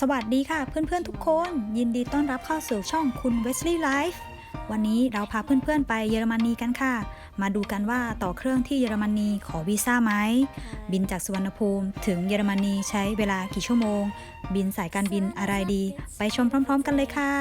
สวัสดีค่ะเพื่อนๆทุกคน ยินดีต้อนรับเข้าสู่ช่องคุณ Wesley Life วันนี้เราพาเพื่อนๆไปเยอรมนีกันค่ะ มาดูกันว่าต่อเครื่องที่เยอรมนีขอวีซ่าไหม บินจากสุวรรณภูมิถึงเยอรมนีใช้เวลากี่ชั่วโมง บินสายการบินอะไรดี ไปชมพร้อม ๆ กันเลยค่ะ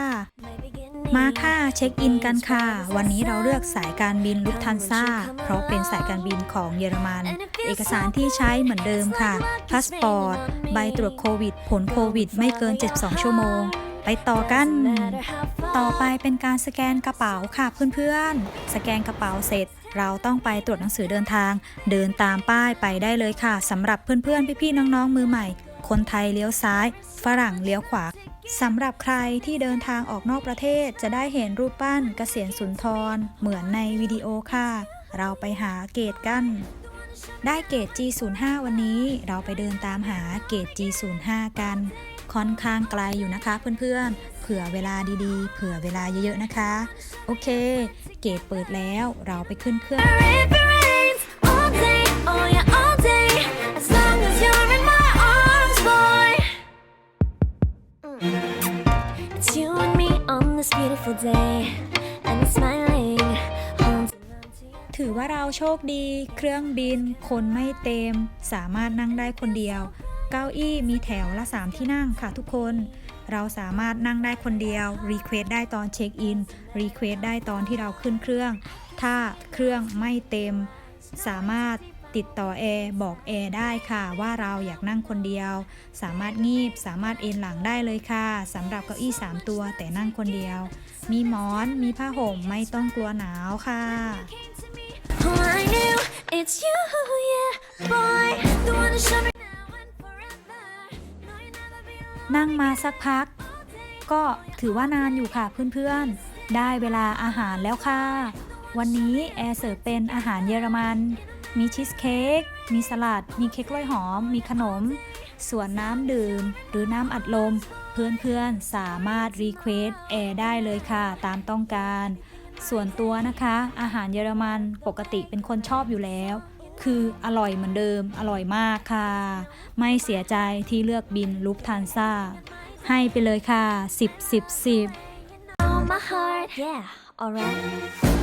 มาค่ะเช็คอินกันค่ะ วันนี้เราเลือกสายการบินลุฟทันซ่าเพราะเป็นสายการบินของเยอรมัน เอกสารที่ใช้เหมือนเดิมค่ะ พาสปอร์ต ใบตรวจโควิด ผลโควิด ไม่เกิน 72 ชั่วโมง ไปต่อกัน ต่อไปเป็นการสแกนกระเป๋าค่ะเพื่อนๆ สแกนกระเป๋าเสร็จ เราต้องไปตรวจหนังสือเดินทาง เดินตามป้ายไปได้เลยค่ะสำหรับเพื่อนๆ พี่ๆ น้องๆ มือใหม่ คนไทยเลี้ยวซ้าย ฝรั่งเลี้ยวขวาสำหรับใครที่เดินทางออกนอกประเทศจะได้เห็นรูปปั้นกเกษียณสุนทร เหมือนในวิดีโอค่ะ เราไปหาเกตกัน ได้เกจ G05 วันนี้เราไปเดินตามหาเกจ G05 กัน ค่อนข้างไกลอยู่นะคะเพื่อนๆ เผื่อเวลาดีๆ เผื่อเวลาเยอะๆนะคะ โอเค เกจเปิดแล้วเราไปขึ้นเครื่อง ถือว่าเราโชคดี เครื่องบิน คนไม่เต็ม สามารถนั่งได้คนเดียว เก้าอี้มีแถวละ 3 ที่นั่งค่ะทุกคน เราสามารถนั่งได้คนเดียว รีเควสได้ตอนเช็คอิน รีเควสได้ตอนที่เราขึ้นเครื่อง ถ้าเครื่องไม่เต็ม สามารถติดต่อแอร์บอกแอร์ได้ค่ะ ว่าเราอยากนั่งคนเดียว สามารถงีบสามารถเอนหลังได้เลยค่ะสำหรับเก้าอี้ 3 ตัวแต่นั่งคนเดียว มีหมอนมีผ้าห่มไม่ต้องกลัวหนาวค่ะ Oh, I knew it's you, yeah, boy. The one to show me now and forever. No, you'll never be alone. นั่งมาสักพัก ก็ถือว่านานอยู่ค่ะเพื่อนๆ ได้เวลาอาหารแล้วค่ะ วันนี้แอร์เสิร์ฟเป็นอาหารเยอรมัน มีชีสเค้ก มีสลัด มีเค้กกล้วยหอม มีขนม ส่วนน้ำดื่ม หรือน้ำอัดลม เพื่อนๆ สามารถรีเควสแอร์ได้เลยค่ะ ตามต้องการ ส่วนตัวนะคะ อาหารเยอรมันปกติเป็นคนชอบอยู่แล้ว คืออร่อยเหมือนเดิม อร่อยมากค่ะ ไม่เสียใจที่เลือกบินลุฟทันซ่า ให้ไปเลยค่ะ 10 10 10 know my heart, yeah, alright.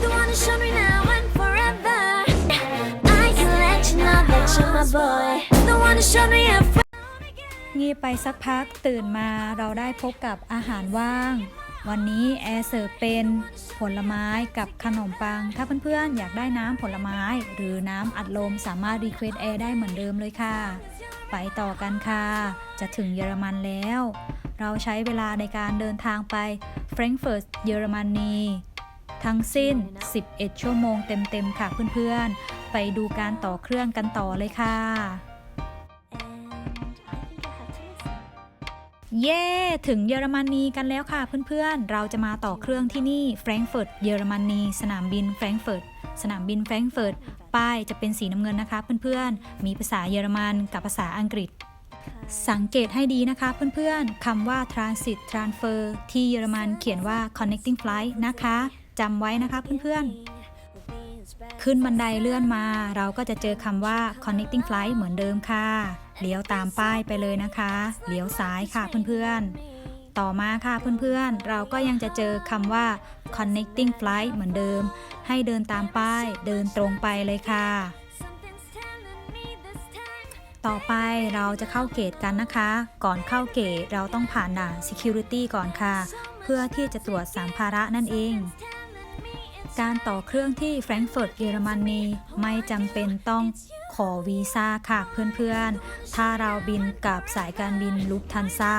The one to show me now and forever. I can let you know that you're my boy. The one to show me if งีบไปสักพักตื่นมาเราได้พบกับอาหารว่าง วันนี้แอร์เสิร์ฟเป็นผลไม้กับขนมปัง ถ้าเพื่อนๆ อยากได้น้ำผลไม้ หรือน้ำอัดลมสามารถรีเควสแอร์ได้เหมือนเดิมเลยค่ะ ไปต่อกันค่ะ จะถึงเยอรมันแล้ว เราใช้เวลาในการเดินทางไปแฟรงก์เฟิร์ตเยอรมนีทั้งสิ้น 11 ชั่วโมงเต็มๆ ค่ะเพื่อนๆ ไปดูการต่อเครื่องกันต่อเลยค่ะ เย้ถึงเยอรมนีกันแล้วค่ะเพื่อนๆ เราจะมาต่อเครื่องที่นี่แฟรงก์เฟิร์ตเยอรมนี สนามบินแฟรงก์เฟิร์ตสนามบินแฟรงก์เฟิร์ตป้ายจะเป็นสีน้ำเงินนะคะเพื่อนๆ มีภาษาเยอรมันกับภาษาอังกฤษ สังเกตให้ดีนะคะเพื่อนๆคำว่า transit transfer ที่เยอรมันเขียนว่า connecting flight นะคะจำไว้นะคะเพื่อนๆ ขึ้นบันไดเลื่อนมา เราก็จะเจอคำว่า connecting flight เหมือนเดิมค่ะ เลี้ยวตามป้ายไปเลยนะคะ เลี้ยวซ้ายค่ะเพื่อนๆ ต่อมาค่ะเพื่อนๆ เราก็ยังจะเจอคำว่า connecting flight เหมือนเดิม ให้เดินตามป้ายเดินตรงไปเลยค่ะ ต่อไปเราจะเข้าเกตกันนะคะ ก่อนเข้าเกตเราต้องผ่านด่าน Security ก่อนค่ะ เพื่อที่จะตรวจสามภาระนั่นเองการต่อเครื่องที่แฟรงก์เฟิร์ตเยอรมนีไม่จำเป็นต้อง ขอวีซ่าค่ะเพื่อนๆ ถ้าเราบินกับสายการบินลุฟทันซ่า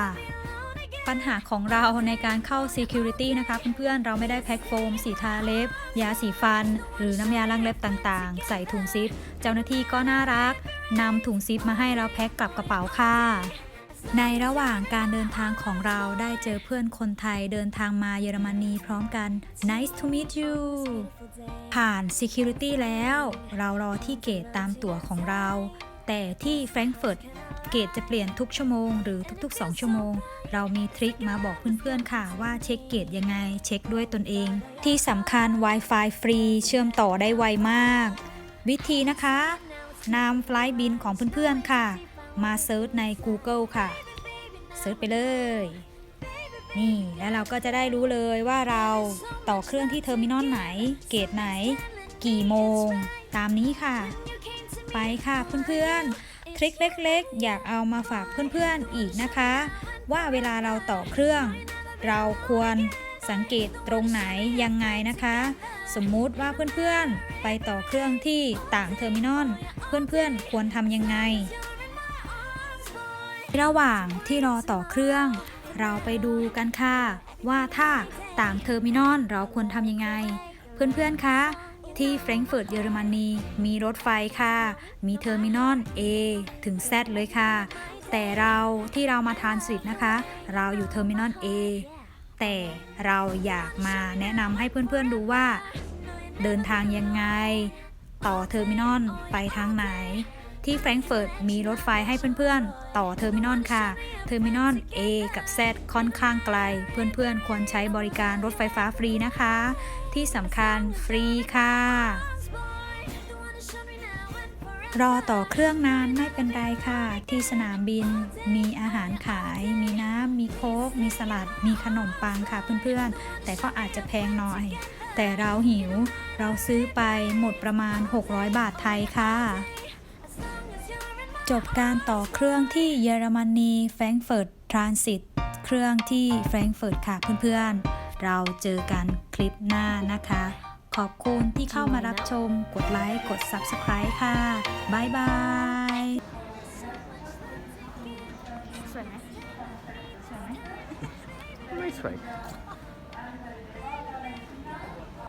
ปัญหาของเราในการเข้า Security นะคะเพื่อนๆ เราไม่ได้แพ็คโฟม สีทาเล็บ ยาสีฟัน หรือน้ำยาล้างเล็บต่างๆ ใส่ถุงซิป เจ้าหน้าที่ก็น่ารักนำถุงซิปมาให้เราแพ็คกลับกระเป๋าค่ะ ในระหว่างการเดินทางของเราได้เจอเพื่อนคนไทยเดินทางมาเยอรมนีพร้อมกัน Nice to meet you ผ่าน Security แล้ว เรารอที่เกตตามตั๋วของเรา แต่ที่แฟรงก์เฟิร์ตเกตจะเปลี่ยนทุกชั่วโมงหรือทุกๆ 2 ชั่วโมง เรามีทริคมาบอกเพื่อนๆค่ะว่าเช็คเกตยังไง เช็คด้วยตนเอง ที่สำคัญ Wi-Fi ฟรีเชื่อมต่อได้ไวมาก วิธีนะคะนำไฟล์บินของเพื่อนๆค่ะ มาเซิร์ชใน Google ค่ะเซิร์ชไปเลย นี่แล้วเราก็จะได้รู้เลยว่าเราต่อเครื่องที่เทอร์มินอลไหน เกตไหน กี่โมง ตามนี้ค่ะ ไปค่ะเพื่อนๆ ทริคเล็กๆ อยากเอามาฝากเพื่อนๆอีกนะคะ ว่าเวลาเราต่อเครื่อง เราควรสังเกตตรงไหนยังไงนะคะ สมมุติว่าเพื่อนๆ ไปต่อเครื่องที่ต่างเทอร์มินอลเพื่อนๆ ควรทำยังไง ระหว่างที่รอต่อเครื่อง เราไปดูกันค่ะ ว่าถ้าต่างเทอร์มินอลเราควรทำยังไง เพื่อนๆคะที่แฟรงก์เฟิร์ตเยอรมนีมีรถไฟค่ะ มีเทอร์มินอล A ถึง Z เลยค่ะ แต่เราที่เรามาทานสวิตนะคะ เราอยู่เทอร์มินอล A แต่เราอยากมาแนะนำให้เพื่อนๆดูว่า เดินทางยังไง ต่อเทอร์มินอลไปทางไหน ที่แฟรงก์เฟิร์ตมีรถไฟให้เพื่อนๆ ต่อเทอร์มินอลค่ะ เทอร์มินอล A กับ Z ค่อนข้างไกล เพื่อนๆ ควรใช้บริการรถไฟฟ้าฟรีนะคะ ที่สำคัญฟรีค่ะ รอต่อเครื่องนานไม่เป็นไรค่ะ ที่สนามบินมีอาหารขาย มีน้ำ มีโค้ก มีสลัด มีขนมปังค่ะเพื่อนๆ แต่ก็อาจจะแพงหน่อย แต่เราหิว เราซื้อไปหมดประมาณ 600 บาทไทยค่ะ จบการต่อเครื่องที่เยอรมนีแฟรงก์เฟิร์ตทรานสิตเครื่องที่แฟรงก์เฟิร์ตค่ะเพื่อนๆ เราเจอกันคลิปหน้านะคะ ขอบคุณที่เข้ามารับชม กดไลค์ กด Subscribe ค่ะบ๊ายบายสวยไหมสวยไหมไม่สวย